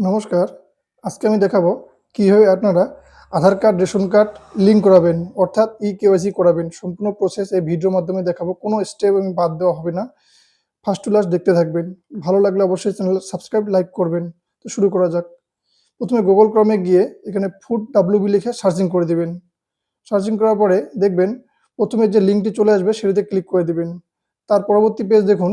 নমস্কার। আজকে আমি দেখাবো কীভাবে আপনারা Aadhaar card, ration card link করাবেন, অর্থাৎ ই কেওয়াইসি করাবেন। সম্পূর্ণ প্রসেস এই ভিডিওর মাধ্যমে দেখাবো। কোনো স্টেপ আমি বাদ দেওয়া হবে না। ফার্স্ট টু লাস্ট দেখতে থাকবেন। ভালো লাগলে অবশ্যই চ্যানেল সাবস্ক্রাইব লাইক করবেন। তো শুরু করা যাক। প্রথমে গুগল ক্রমে গিয়ে এখানে ফুড ডাব্লিউবি লিখে সার্চিং করে দিবেন। সার্চিং করার পরে দেখবেন প্রথমে যে লিঙ্কটি চলে আসবে, সেটিতে ক্লিক করে দিবেন। তার পরবর্তী পেজ দেখুন।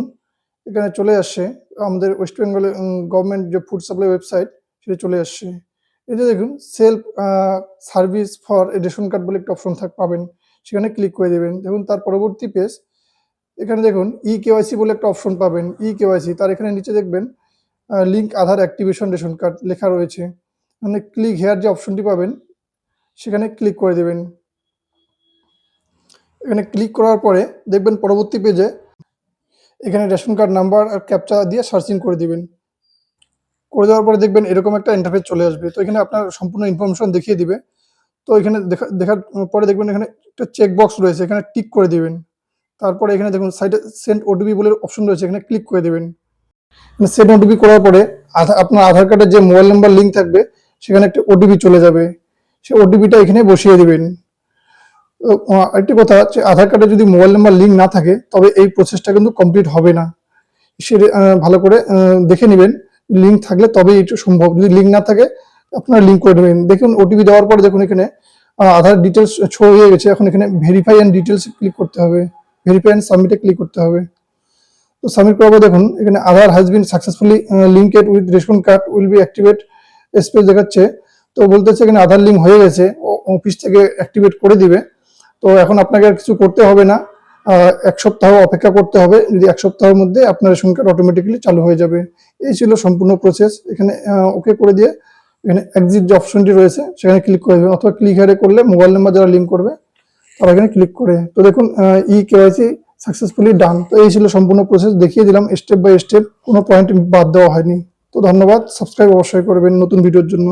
এখানে চলে আসছে আমাদের ওয়েস্ট বেঙ্গলের গভর্নমেন্ট যে ফুড সাপ্লাই ওয়েবসাইট সেটা চলে আসছে যে দেখুন self service for ration card বলে একটা অপশন থাক, পাবেন। সেখানে ক্লিক করে দেবেন। দেখুন, তার পরবর্তী পেজ এখানে দেখুন ই কেওয়াইসি বলে একটা অপশন পাবেন ই কেওয়াইসি তার এখানে নিচে দেখবেন link Aadhaar activation ration card লেখা রয়েছে। মানে ক্লিক হেয়ার যে অপশনটি পাবেন, সেখানে ক্লিক করে দেবেন। এখানে ক্লিক করার পরে দেখবেন পরবর্তী পেজে এখানে রেশন কার্ড নাম্বার আর ক্যাপচা দিয়ে সার্চিং করে দিবেন। করে দেওয়ার পরে দেখবেন এরকম একটা ইন্টারফেস চলে আসবে। তো এখানে আপনার সম্পূর্ণ ইনফরমেশন দেখিয়ে দিবে। তো এখানে দেখা, দেখার পরে দেখবেন এখানে একটা চেক বক্স রয়েছে, এখানে টিক করে দিবেন। তারপরে এখানে দেখুন সাইডে সেন্ড ওটিপি বলে অপশন রয়েছে, এখানে ক্লিক করে দেবেন। মানে সেন্ড ওটিপি করার পরে আপনার আধার কার্ডের যে মোবাইল নাম্বার লিঙ্ক থাকবে, সেখানে একটা ওটিপি চলে যাবে। সেই ওটিপিটা এখানে বসিয়ে দিবেন। আরেকটি কথা হচ্ছে, আধার কার্ডে যদি মোবাইল নাম্বার লিঙ্ক না থাকে, তবে এই প্রসেসটা কিন্তু কমপ্লিট হবে না। সে ভালো করে দেখে নেবেন লিঙ্ক থাকলে তবেই এটা সম্ভব। যদি লিঙ্ক না থাকে, আপনারা লিঙ্ক করে নেবেন। দেখুন ওটিপি দেওয়ার পরে দেখুন এখানে আধার ডিটেলস শো হয়ে গেছে। এখন এখানে ভেরিফাই অ্যান্ড ডিটেলস ক্লিক করতে হবে। ভেরিফাই অ্যান্ড সাবমিটে ক্লিক করতে হবে। তো সাবমিট করার পর দেখুন, এখানে Aadhaar has been successfully linked with ration card will be activate space দেখাচ্ছে। তো বলতেছে এখানে আধার লিঙ্ক হয়ে গেছে। অফিস থেকে অ্যাক্টিভেট করে দিবে। তো এখন আপনাকে আর কিছু করতে হবে না। এক সপ্তাহ অপেক্ষা করতে হবে। যদি এক সপ্তাহের মধ্যে আপনার রেশন কার্ড অটোমেটিক্যালি চালু হয়ে যাবে। এই ছিল সম্পূর্ণ প্রসেস এখানে ওকে করে দিয়ে এখানে এক্সিট যে অপশনটি রয়েছে, সেখানে ক্লিক করে দেবেন। অথবা ক্লিক হেয়ারে করলে মোবাইল নাম্বার যারা লিঙ্ক করবে, তারা এখানে ক্লিক করে। তো দেখুন ই কেওয়াইসি সাকসেসফুলি ডান তো এই ছিল সম্পূর্ণ প্রসেস দেখিয়ে দিলাম স্টেপ বাই স্টেপ কোনো পয়েন্ট বাদ দেওয়া হয়নি। তো ধন্যবাদ। সাবস্ক্রাইব অবশ্যই করবেন নতুন ভিডিওর জন্য।